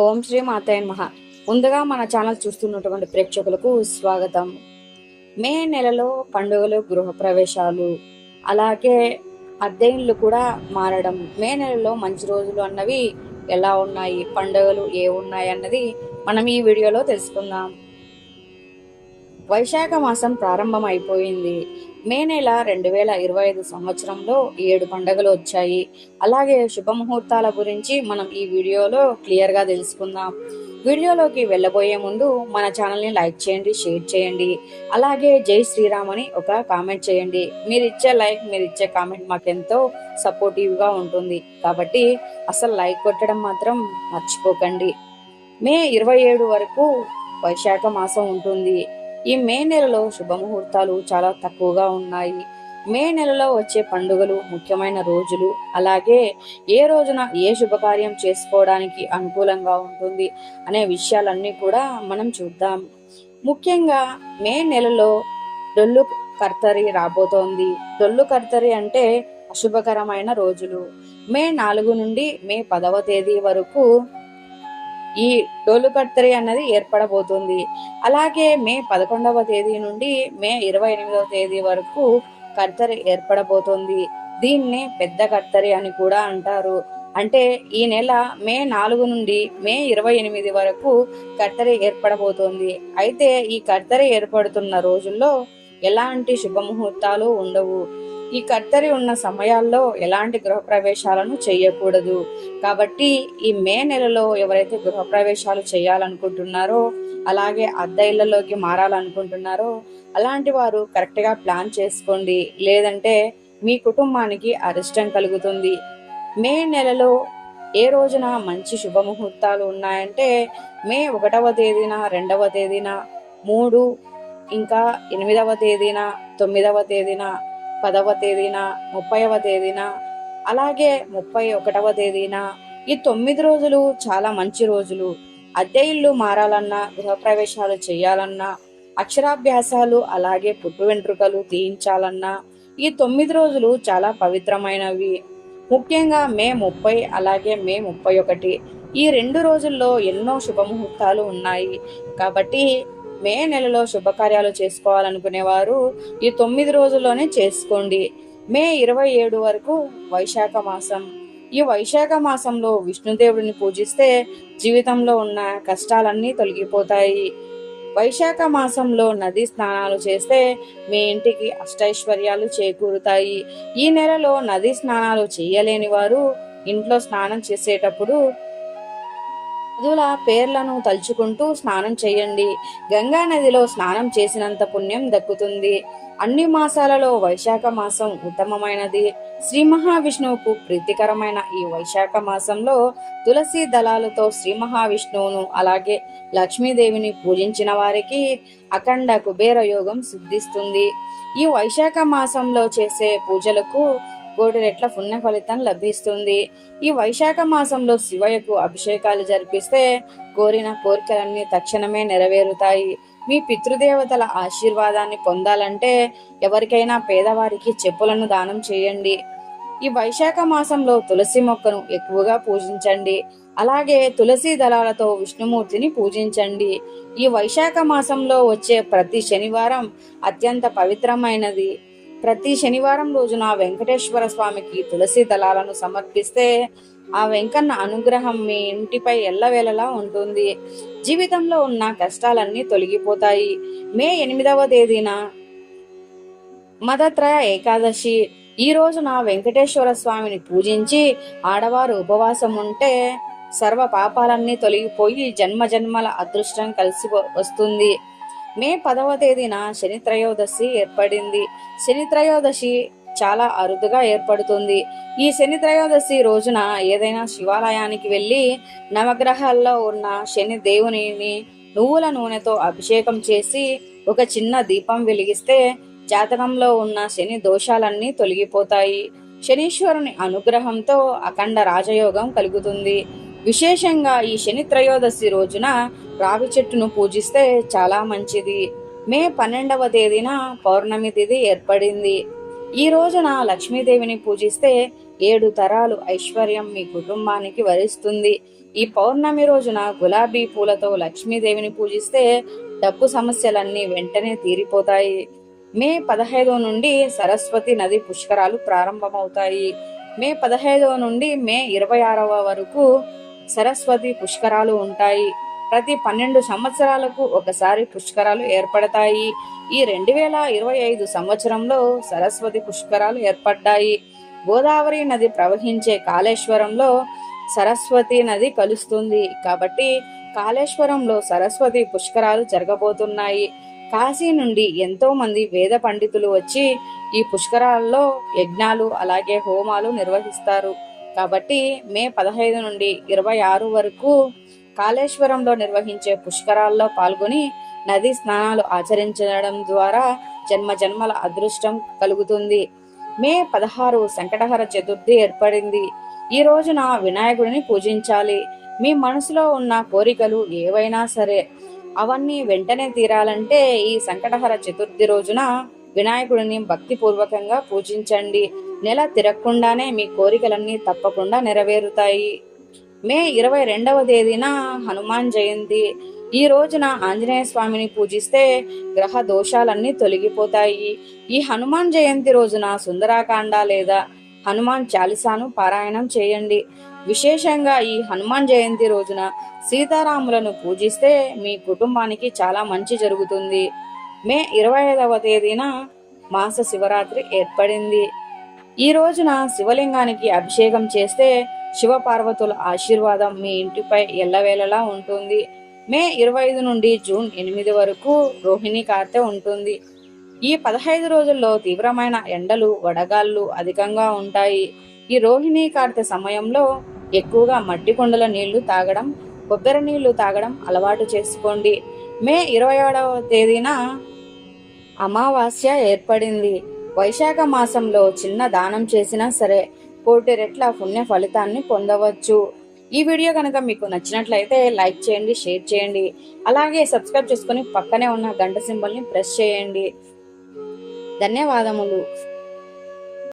ఓం శ్రీ మాతాయన్ మహా ముందుగా మన ఛానల్ చూస్తున్నటువంటి ప్రేక్షకులకు స్వాగతం. మే నెలలో పండుగలు గృహప్రవేశాలు అలాగే అద్దె ఇళ్ళు కూడా మారడం. మే నెలలో మంచి రోజులు అన్నవి ఎలా ఉన్నాయి పండుగలు ఏ ఉన్నాయి అన్నది మనం ఈ వీడియోలో తెలుసుకుందాం. వైశాఖ మాసం ప్రారంభం అయిపోయింది. మే నెల రెండు వేల ఇరవై ఐదు సంవత్సరంలో ఏడు పండుగలు వచ్చాయి. అలాగే శుభముహూర్తాల గురించి మనం ఈ వీడియోలో క్లియర్గా తెలుసుకుందాం. వీడియోలోకి వెళ్ళబోయే ముందు మన ఛానల్ని లైక్ చేయండి షేర్ చేయండి. అలాగే జై శ్రీరామ్ అని ఒక కామెంట్ చేయండి. మీరు ఇచ్చే లైక్ మీరు ఇచ్చే కామెంట్ మాకెంతో సపోర్టివ్గా ఉంటుంది. కాబట్టి అసలు లైక్ కొట్టడం మాత్రం మర్చిపోకండి. మే ఇరవై ఏడు వరకు వైశాఖ మాసం ఉంటుంది. ఈ మే నెలలో శుభముహూర్తాలు చాలా తక్కువగా ఉన్నాయి. మే నెలలో వచ్చే పండుగలు ముఖ్యమైన రోజులు అలాగే ఏ రోజున ఏ శుభకార్యం చేసుకోవడానికి అనుకూలంగా ఉంటుంది అనే విషయాలన్నీ కూడా మనం చూద్దాం. ముఖ్యంగా మే నెలలో డొల్లు కర్తరి రాబోతోంది. డొల్లు కర్తరి అంటే అశుభకరమైన రోజులు. మే నాలుగు నుండి మే పదవ తేదీ వరకు ఈ డోలు కర్తరి అన్నది ఏర్పడబోతుంది. అలాగే మే పదకొండవ తేదీ నుండి మే ఇరవై ఎనిమిదవ తేదీ వరకు కర్తరి ఏర్పడబోతుంది. దీన్ని పెద్ద కర్తరి అని కూడా అంటారు. అంటే ఈ నెల మే నాలుగు నుండి మే ఇరవై ఎనిమిది వరకు కర్తరి ఏర్పడబోతోంది. అయితే ఈ కర్తరి ఏర్పడుతున్న రోజుల్లో ఎలాంటి శుభముహూర్తాలు ఉండవు. ఈ కత్తరి ఉన్న సమయాల్లో ఎలాంటి గృహప్రవేశాలను చేయకూడదు. కాబట్టి ఈ మే నెలలో ఎవరైతే గృహప్రవేశాలు చేయాలనుకుంటున్నారో అలాగే అద్దె ఇళ్ళలోకి మారాలనుకుంటున్నారో అలాంటి వారు కరెక్ట్గా ప్లాన్ చేసుకోండి. లేదంటే మీ కుటుంబానికి అరిష్టం కలుగుతుంది. మే నెలలో ఏ రోజున మంచి శుభముహూర్తాలు ఉన్నాయంటే మే ఒకటవ తేదీన రెండవ తేదీన మూడు ఇంకా ఎనిమిదవ తేదీన తొమ్మిదవ తేదీన పదవ తేదీన ముప్పైవ తేదీన అలాగే ముప్పై ఒకటవ తేదీన ఈ తొమ్మిది రోజులు చాలా మంచి రోజులు. అద్దె ఇల్లు మారాలన్నా గృహప్రవేశాలు చేయాలన్నా అక్షరాభ్యాసాలు అలాగే పుట్టు వెంట్రుకలు తీయించాలన్నా ఈ తొమ్మిది రోజులు చాలా పవిత్రమైనవి. ముఖ్యంగా మే ముప్పై అలాగే మే ముప్పై ఒకటి ఈ రెండు రోజుల్లో ఎన్నో శుభముహూర్తాలు ఉన్నాయి. కాబట్టి మే నెలలో శుభకార్యాలు చేసుకోవాలనుకునేవారు ఈ తొమ్మిది రోజుల్లోనే చేసుకోండి. మే ఇరవై ఏడు వరకు వైశాఖ మాసం. ఈ వైశాఖ మాసంలో విష్ణుదేవుడిని పూజిస్తే జీవితంలో ఉన్న కష్టాలన్నీ తొలగిపోతాయి. వైశాఖ మాసంలో నది స్నానాలు చేస్తే మీ ఇంటికి అష్టైశ్వర్యాలు చేకూరుతాయి. ఈ నెలలో నది స్నానాలు చేయలేని వారు ఇంట్లో స్నానం చేసేటప్పుడు నదుల పేర్లను తలుచుకుంటూ స్నానం చేయండి. గంగా నదిలో స్నానం చేసినంత పుణ్యం దక్కుతుంది. అన్ని మాసాలలో వైశాఖ మాసం ఉత్తమమైనది. శ్రీ మహావిష్ణువుకు ప్రీతికరమైన ఈ వైశాఖ మాసంలో తులసి దళాలతో శ్రీ మహావిష్ణువును అలాగే లక్ష్మీదేవిని పూజించిన వారికి అఖండ కుబేర యోగం సిద్ధిస్తుంది. ఈ వైశాఖ మాసంలో చేసే పూజలకు కోటి రెట్ల పుణ్య ఫలితం లభిస్తుంది? ఈ వైశాఖ మాసంలో శివయ్యకు అభిషేకాలు జరిపిస్తే కోరిన కోరికలన్నీ తక్షణమే నెరవేరుతాయి. మీ పితృదేవతల ఆశీర్వాదాన్ని పొందాలంటే ఎవరికైనా పేదవారికి చెప్పులను దానం చేయండి. ఈ వైశాఖ మాసంలో తులసి మొక్కను ఎక్కువగా పూజించండి. అలాగే తులసి దళాలతో విష్ణుమూర్తిని పూజించండి. ఈ వైశాఖ మాసంలో వచ్చే ప్రతి శనివారం అత్యంత పవిత్రమైనది. ప్రతి శనివారం రోజున వెంకటేశ్వర స్వామికి తులసి దళాలను సమర్పిస్తే ఆ వెంకన్న అనుగ్రహం మీ ఇంటిపై ఎల్లవేళలా ఉంటుంది. జీవితంలో ఉన్న కష్టాలన్నీ తొలగిపోతాయి. మే ఎనిమిదవ తేదీన మదత్రయ ఏకాదశి. ఈ రోజున వెంకటేశ్వర స్వామిని పూజించి ఆడవారు ఉపవాసం ఉంటే సర్వ పాపాలన్నీ తొలగిపోయి జన్మ జన్మల అదృష్టం కలిసి వస్తుంది. మే పదవ తేదీన శని త్రయోదశి ఏర్పడింది. శని త్రయోదశి చాలా అరుదుగా ఏర్పడుతుంది. ఈ శని త్రయోదశి రోజున ఏదైనా శివాలయానికి వెళ్ళి నవగ్రహాల్లో ఉన్న శని దేవునిని నువ్వుల నూనెతో అభిషేకం చేసి ఒక చిన్న దీపం వెలిగిస్తే జాతకంలో ఉన్న శని దోషాలన్నీ తొలగిపోతాయి. శనీశ్వరుని అనుగ్రహంతో అఖండ రాజయోగం కలుగుతుంది. విశేషంగా ఈ శని త్రయోదశి రోజున రావి చెట్టును పూజిస్తే చాలా మంచిది. మే పన్నెండవ తేదీన పౌర్ణమి తిథి ఏర్పడింది. ఈ రోజున లక్ష్మీదేవిని పూజిస్తే ఏడు తరాలు ఐశ్వర్యం మీ కుటుంబానికి వరిస్తుంది. ఈ పౌర్ణమి రోజున గులాబీ పూలతో లక్ష్మీదేవిని పూజిస్తే డబ్బు సమస్యలన్నీ వెంటనే తీరిపోతాయి. మే పదహైదవ నుండి సరస్వతి నది పుష్కరాలు ప్రారంభమవుతాయి. మే పదహైదవ నుండి మే ఇరవై ఆరవ వరకు సరస్వతి పుష్కరాలు ఉంటాయి. ప్రతి పన్నెండు సంవత్సరాలకు ఒకసారి పుష్కరాలు ఏర్పడతాయి. ఈ రెండు వేల ఇరవై ఐదు సంవత్సరంలో సరస్వతి పుష్కరాలు ఏర్పడ్డాయి. గోదావరి నది ప్రవహించే కాళేశ్వరంలో సరస్వతి నది కలుస్తుంది. కాబట్టి కాళేశ్వరంలో సరస్వతి పుష్కరాలు జరగబోతున్నాయి. కాశీ నుండి ఎంతో మంది వేద పండితులు వచ్చి ఈ పుష్కరాల్లో యజ్ఞాలు అలాగే హోమాలు నిర్వహిస్తారు. కాబట్టి మే పదహైదు నుండి ఇరవై ఆరు వరకు కాళేశ్వరంలో నిర్వహించే పుష్కరాల్లో పాల్గొని నది స్నానాలు ఆచరించడం ద్వారా జన్మ జన్మల అదృష్టం కలుగుతుంది. మే పదహారు సంకటహర చతుర్థి ఏర్పడింది. ఈ రోజున వినాయకుడిని పూజించాలి. మీ మనసులో ఉన్న కోరికలు ఏవైనా సరే అవన్నీ వెంటనే తీరాలంటే ఈ సంకటహర చతుర్థి రోజున వినాయకుడిని భక్తిపూర్వకంగా పూజించండి. నెల తిరగకుండానే మీ కోరికలన్నీ తప్పకుండా నెరవేరుతాయి. మే ఇరవై రెండవ తేదీన హనుమాన్ జయంతి. ఈ రోజున ఆంజనేయ స్వామిని పూజిస్తే గ్రహ దోషాలన్నీ తొలగిపోతాయి. ఈ హనుమాన్ జయంతి రోజున సుందరాకాండ లేదా హనుమాన్ చాలీసాను పారాయణం చేయండి. విశేషంగా ఈ హనుమాన్ జయంతి రోజున సీతారాములను పూజిస్తే మీ కుటుంబానికి చాలా మంచి జరుగుతుంది. మే ఇరవై ఐదవ తేదీన మాస శివరాత్రి ఏర్పడింది. ఈ రోజున శివలింగానికి అభిషేకం చేస్తే శివపార్వతుల ఆశీర్వాదం మీ ఇంటిపై ఎల్లవేళలా ఉంటుంది. మే ఇరవై ఐదు నుండి జూన్ ఎనిమిది వరకు రోహిణి కార్తె ఉంటుంది. ఈ పదహైదు రోజుల్లో తీవ్రమైన ఎండలు వడగాళ్ళు అధికంగా ఉంటాయి. ఈ రోహిణి కార్తె సమయంలో ఎక్కువగా మట్టి కొండల నీళ్ళు తాగడం కొబ్బరి నీళ్ళు తాగడం అలవాటు చేసుకోండి. మే ఇరవై ఏడవ తేదీన అమావాస్య ఏర్పడింది. వైశాఖ మాసంలో చిన్న దానం చేసినా సరే కోటి రెట్ల పుణ్య ఫలితాన్ని పొందవచ్చు. ఈ వీడియో కనుక మీకు నచ్చినట్లయితే లైక్ చేయండి షేర్ చేయండి. అలాగే సబ్స్క్రైబ్ చేసుకుని పక్కనే ఉన్న గంట సింబల్ని ప్రెస్ చేయండి. ధన్యవాదములు.